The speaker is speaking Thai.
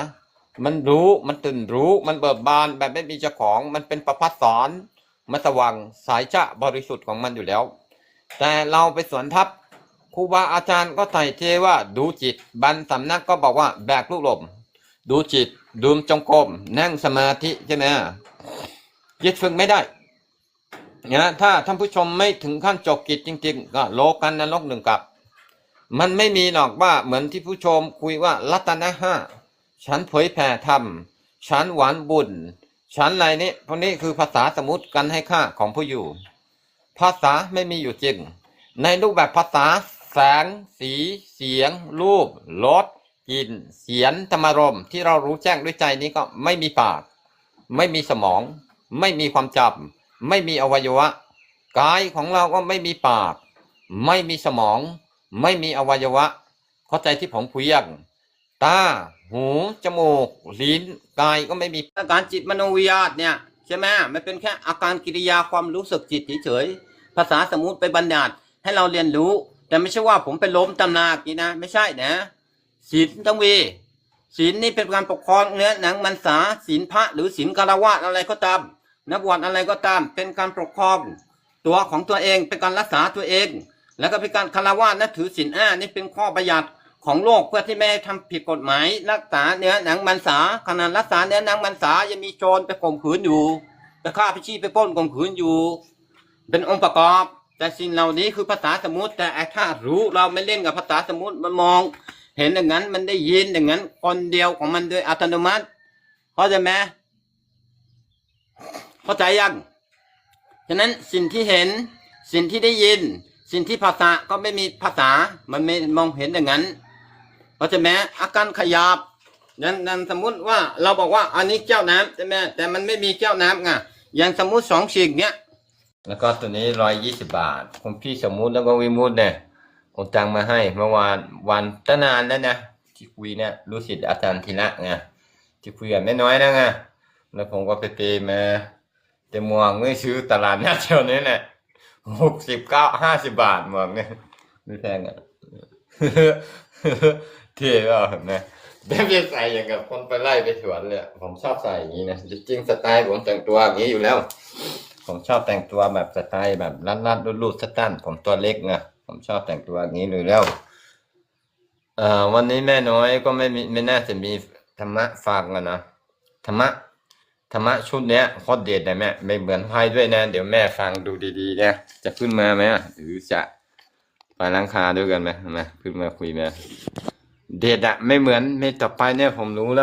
ะมันรู้มันตื่นรู้มันเบิกบานแบบไม่มีเจ้าของ มันเป็นประพัดสอนมันสว่างสายจะบริสุทธิ์ของมันอยู่แล้ว แต่เราไปสวนทับครูบาอาจารย์ก็ไต่เทว่าดูจิตบันสำนักก็บอกว่าแบกลูกลม ดูจิตดูมจงกรมนั่งสมาธิใช่ไหมจิตฝึกไม่ได้นะถ้าท่านผู้ชมไม่ถึงขั้นจบกิจจริง ๆ ก็โลกันนรกหนึ่งกับ มันไม่มีหรอกว่าเหมือนที่ผู้ชมคุยว่ารัตนะห้า ฉันเผยแผ่ธรรม ฉันหวานบุญ ฉันอะไรนี้พวกนี้คือภาษาสมมติกันให้ค่าของผู้อยู่ ภาษาไม่มีอยู่จริง ในรูปแบบภาษาแสง สี เสียง รูปรสกลิ่น เสียงธรรมรมที่เรารู้แจ้งด้วยใจนี้ก็ไม่มีปาก ไม่มีสมอง ไม่มีความจำไม่มีอวัยวะ กายของเราก็ไม่มีปาก ไม่มีสมอง ไม่มีอวัยวะ เข้าใจที่ผมคุยยังตา หู จมูก ลิ้น กายก็ไม่มี อาการจิตมโนวิญญาณเนี่ยใช่ไหมมันเป็นแค่อาการกิริยาความรู้สึกจิตเฉยๆ ภาษาสมมุติไปบัญญัติให้เราเรียนรู้ แต่ไม่ใช่ว่าผมไปล้มตำนากีนะ ไม่ใช่นะศีลต้องมีศีลนี่เป็นการปกครองเนื้อหนังมันษาศีลพระหรือศีลคารวะอะไรก็ตาม นักบวชอะไรก็ตาม เป็นการปกครองตัวของตัวเองเป็นการรักษาตัวเอง แล้วก็เป็นการคารวะนับถือศีลห้านี่เป็นข้อประหยัด ของโลกเพื่อที่ไม่ให้ทำผิดกฎหมายรักษาเนื้อหนังมันษาขนาดรักษาเนื้อหนังมันษายังมีโจรไปข่มขืนอยู่ไปฆ่าพิชีไปป้นข่มขืนอยู่ เป็นองค์ประกอบ แต่สิ่งเหล่านี้คือภาษาสมมติแต่ถ้ารู้เราไม่เล่นกับภาษาสมมติมันมอง เห็นอย่างนั้นมันได้ยินอย่างนั้น คนเดียวของมันโดยอัตโนมัติเข้าใจไหมเข้าใจยังฉะนั้นสิ่งที่เห็นสิ่งที่ได้ยิน สิ่งที่ภาษาก็ไม่มีภาษามันไม่มองเห็นอย่างนั้นาใจไหมอาการขยับนั้นนั้นสมมุติว่าเราบอกว่าอันนี้แก้วน้ำใช่ไหมแต่มันไม่มีแก้วน้ำไงอย่างสมมุติสองสิ่งเนี้ยแล้วก็ตัวนี้ร้อยยี่สิบาทคุณพี่สมมุติแล้วก็วิมุตเนี่ยโอนตังมาให้เมื่อวานวันตั้งนานแล้วนะที่คุยเนี่ยรู้สิทธิ์อาจารย์ธีระไงที่คุยกับแม่น้อยนะไงแล้วผมก็ไปเปย์มาแต่มวกไม่ซื้อตลาดนัดเท่านี้แหละหกสิบเก้าห้าสิบบาทหมวกเนี่ยไม่แพงอะ เท่ก็เห็นไหมไม่ได้ใส่อย่างกับคนไปไล่ไปสวนเลยอะผมชอบใส่อย่างนี้นะจริงๆสไตล์ผมแต่งตัวอย่างนี้อยู่แล้ว ผมชอบแต่งตัวแบบสไตล์แบบรัดๆรูดสตันผมตัวเล็กไงผมชอบแต่งตัวอย่างนี้เลยแล้วเอ่อวันนี้แม่น้อยก็ไม่มีไม่น่าจะมีธรรมะฝากกันนะธรรมะธรรมะชุดเนี้ยโคตรเด็ดเลยแม่ไม่เหมือนไพ่ด้วยนะ เดี๋ยวแม่ฟังดูดีๆนะจะขึ้นมาไหมหรือจะไปล้างคาด้วยกันไหมมาขึ้นมาคุยไหม เด็ดอะไม่เหมือนไม่ต่อไปเนี่ยผมรู้แล้ว